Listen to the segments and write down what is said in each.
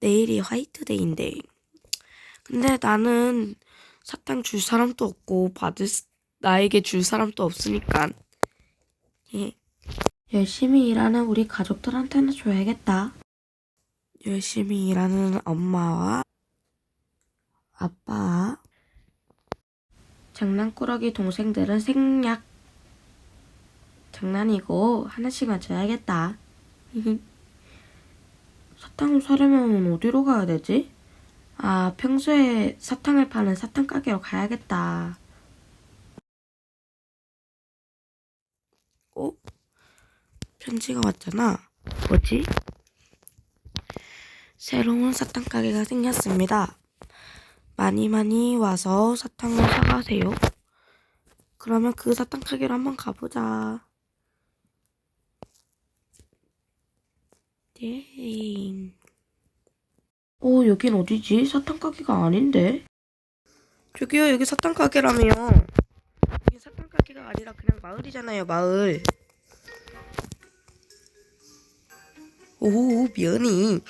내일이 화이트데이인데. 근데 나는 사탕 줄 사람도 없고 받을 스- 나에게 줄 사람도 없으니까. 예. 열심히 일하는 우리 가족들한테는 줘야겠다. 열심히 일하는 엄마와 아빠, 장난꾸러기 동생들은 생략. 장난이고 하나씩만 줘야겠다. 사탕을 사려면 어디로 가야 되지? 아, 평소에 사탕을 파는 사탕 가게로 가야겠다. 어? 편지가 왔잖아. 뭐지? 새로운 사탕 가게가 생겼습니다. 많이 많이 와서 사탕을 사가세요. 그러면 그 사탕 가게로 한번 가보자. 예. 어, 여긴 어디지? 사탕 가게가 아닌데? 저기요, 여기 사탕 가게라며요. 여기 사탕 가게가 아니라 그냥 마을이잖아요, 마을. 오, 미안해.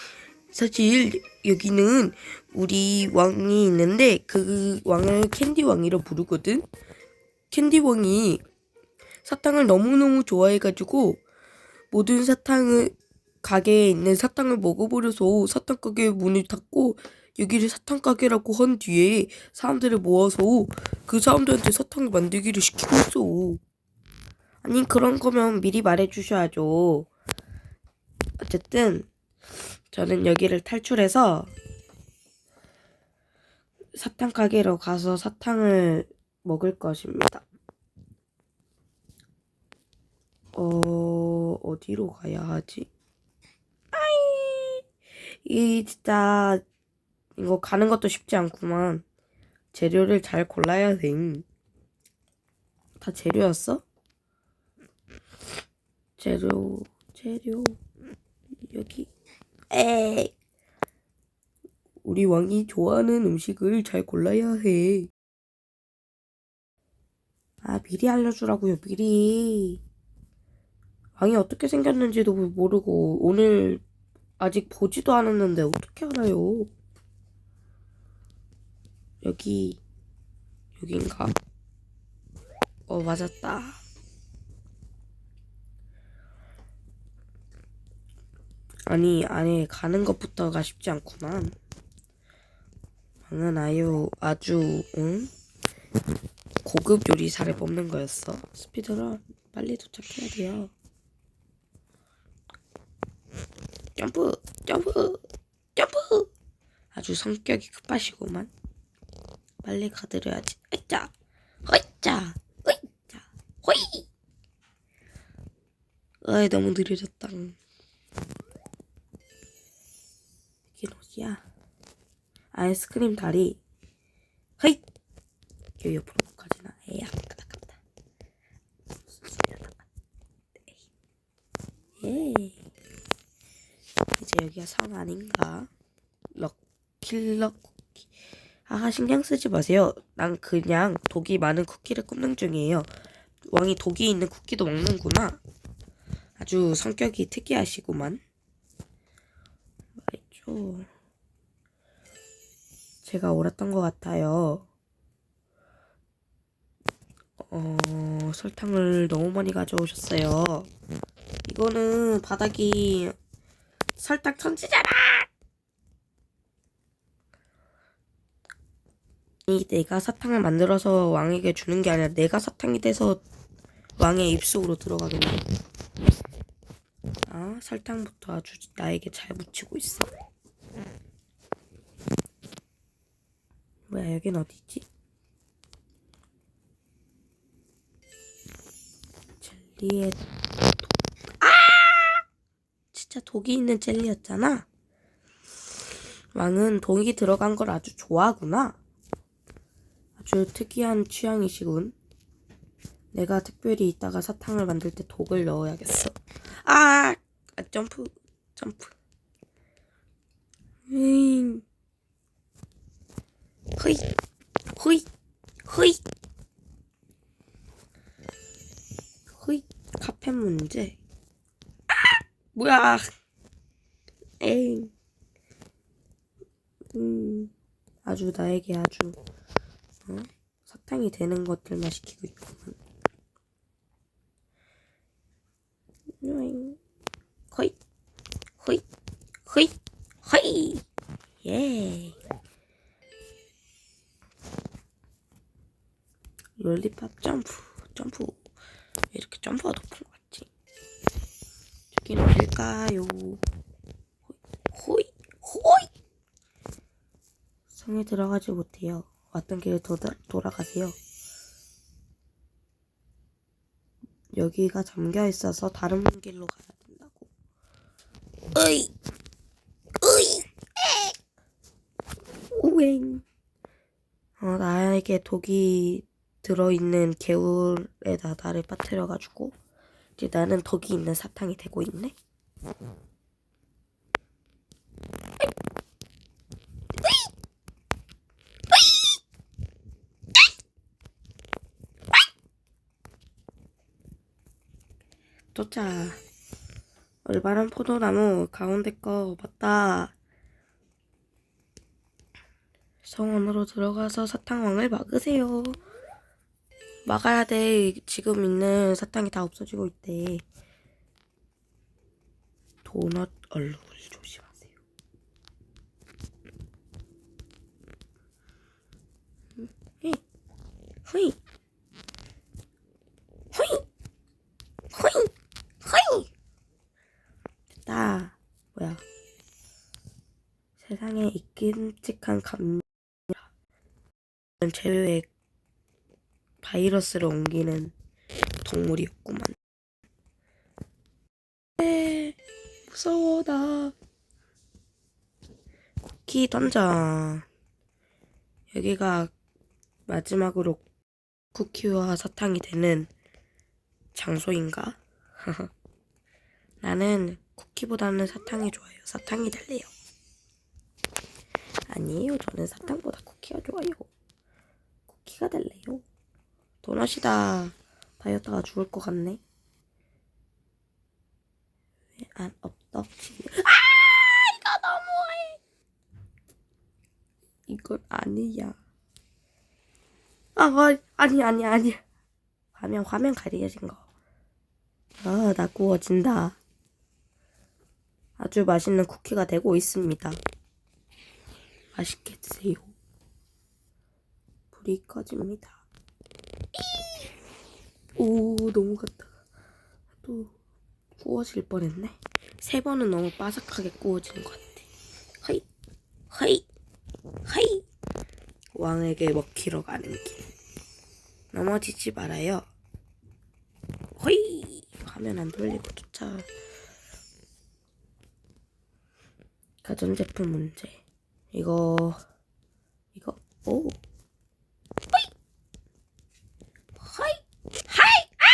사실 여기는 우리 왕이 있는데 그 왕을 캔디 왕이라 부르거든. 캔디 왕이 사탕을 너무너무 좋아해가지고 모든 사탕을 가게에 있는 사탕을 먹어버려서 사탕 가게 문을 닫고 여기를 사탕 가게라고 한 뒤에 사람들을 모아서 그 사람들한테 사탕을 만들기를 시키고 있어. 아니 그런 거면 미리 말해주셔야죠. 어쨌든 저는 여기를 탈출해서 사탕 가게로 가서 사탕을 먹을 것입니다. 어, 어디로 가야 하지? 이 진짜 이거 가는 것도 쉽지 않구만. 재료를 잘 골라야 돼. 다 재료였어? 재료, 재료, 여기. 에이. 우리 왕이 좋아하는 음식을 잘 골라야 해. 아, 미리 알려주라고요, 미리. 왕이 어떻게 생겼는지도 모르고, 오늘 아직 보지도 않았는데, 어떻게 알아요? 여기, 여긴가? 어, 맞았다. 아니, 안에 가는 것부터가 쉽지 않구만. 방은 아유, 아주, 응? 고급 요리사를 뽑는 거였어. 스피드런, 빨리 도착해야 돼요. 점프, 점프, 점프! 아주 성격이 급하시구만. 빨리 가드려야지. 으짜, 으짜, 으짜, 호이! 어이, 너무 느려졌다. 어디야? 아이스크림 다리. 헤이! 여기 옆으로 못 가지나? 에이, 아깝다, 아깝다. 에이. 이제 여기가 성 아닌가? 럭킬러 쿠키. 아, 신경 쓰지 마세요. 난 그냥 독이 많은 쿠키를 굽는 중이에요. 왕이 독이 있는 쿠키도 먹는구나. 아주 성격이 특이하시구만. 말이죠. 제가 옳았던 것 같아요. 어, 설탕을 너무 많이 가져오셨어요. 이거는 바닥이 설탕 천지잖아! 이 내가 사탕을 만들어서 왕에게 주는 게 아니라 내가 사탕이 돼서 왕의 입속으로 들어가겠네. 아, 설탕부터 아주 나에게 잘 묻히고 있어. 뭐야, 여긴 어디지? 젤리에! 진짜 독이 있는 젤리였잖아. 왕은 독이 들어간 걸 아주 좋아하구나. 아주 특이한 취향이시군. 내가 특별히 이따가 사탕을 만들 때 독을 넣어야겠어. 아! 아 점프, 점프. 음. 허이, 허이, 허이. 허이, 카페 문제. 아! 뭐야. 에이. 음, 아주 나에게 아주 어? 사탕이 되는 것들만 시키고 있구만. 요잉. 허이, 허이, 허이, 허이. 예. 롤리팝 점프, 점프. 왜 이렇게 점프가 높은 어딜까요? 호이, 호이. 성에 들어가지 못해요. 왔던 길을 돌아, 돌아가세요. 여기가 잠겨 있어서 다른 길로 가야 된다고. 으이, 으이, 우엥. 어, 나에게 독이 들어있는 개울에다 나를 빠뜨려가지고 이제 나는 독이 있는 사탕이 되고 있네. 도착. 얼바른 포도나무 가운데 거 맞다. 성원으로 들어가서 사탕왕을 막으세요. 막아야 돼. 지금 있는 사탕이 다 없어지고 있대. 도넛 얼룩을 조심하세요. 허이, 허이, 허이, 허이. 됐다. 뭐야? 세상에 이끔찍한 감은 제외의 바이러스를 옮기는 동물이었구만. 나. 쿠키 던져. 여기가 마지막으로 쿠키와 사탕이 되는 장소인가? 나는 쿠키보다는 사탕이 좋아요. 사탕이 될래요. 아니에요. 저는 사탕보다 쿠키가 좋아요. 쿠키가 될래요. 도넛이다. 다이어트가 죽을 것 같네. 왜안 업덕지? 아! 이거 너무해. 이건 아니야. 아, 아, 아니, 아니, 아니. 화면, 화면 가리개진 거. 아, 나 구워진다. 아주 맛있는 쿠키가 되고 있습니다. 맛있게 드세요. 불이 꺼집니다. 오, 넘어갔다. 또 구워질 뻔했네. 세 번은 너무 바삭하게 구워지는 것 같아. 하이, 하이, 하이. 왕에게 먹히러 가는 길. 넘어지지 말아요. 허이. 화면 안 돌리고 쫓아. 가전제품 문제. 이거, 이거, 오. 하이, 하이, 아!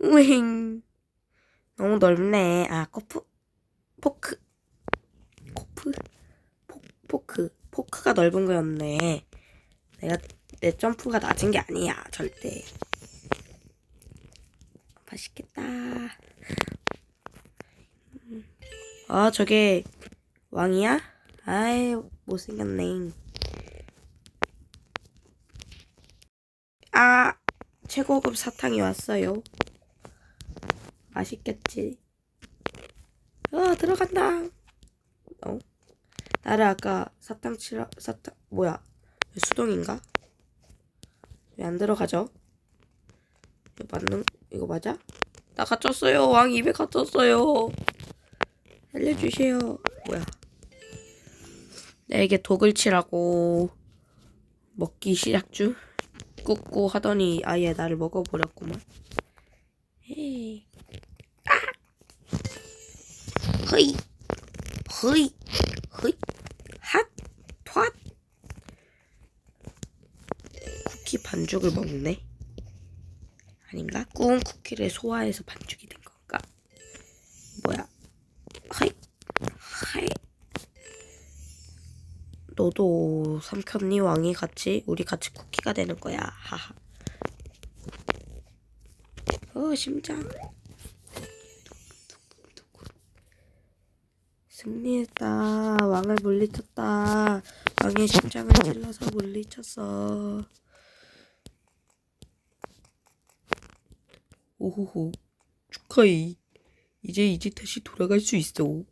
우잉. 넓네. 아, 코프, 포크, 코프, 포, 포크, 포크가 넓은 거였네. 내가 내 점프가 낮은 게 아니야, 절대. 맛있겠다. 음. 아, 저게 왕이야? 아이, 못생겼네. 아, 최고급 사탕이 왔어요. 맛있겠지. 어, 들어간다. 어? 나를 아까 사탕 치라, 사탕, 뭐야? 수동인가? 왜 안 들어가죠? 이거 맞는, 이거 맞아? 나 갇혔어요. 왕 입에 갇혔어요. 알려주세요. 뭐야? 내게 독을 치라고 먹기 시작 중. 꾹꾹 하더니 아예 나를 먹어버렸구만. 헤이. 아! 허이. 허이. 허이. 핫. 톳. 쿠키 반죽을 먹네. 아닌가? 구운 쿠키를 소화해서 반죽이 된 건가? 뭐야? 하이. 하이. 너도 삼켰니 왕이 같이 우리 같이 쿠키가 되는 거야. 하하. 어 심장. 승리했다. 왕을 물리쳤다. 왕의 심장을 찔러서 물리쳤어. 오호호 축하해. 이제 이제 다시 돌아갈 수 있어.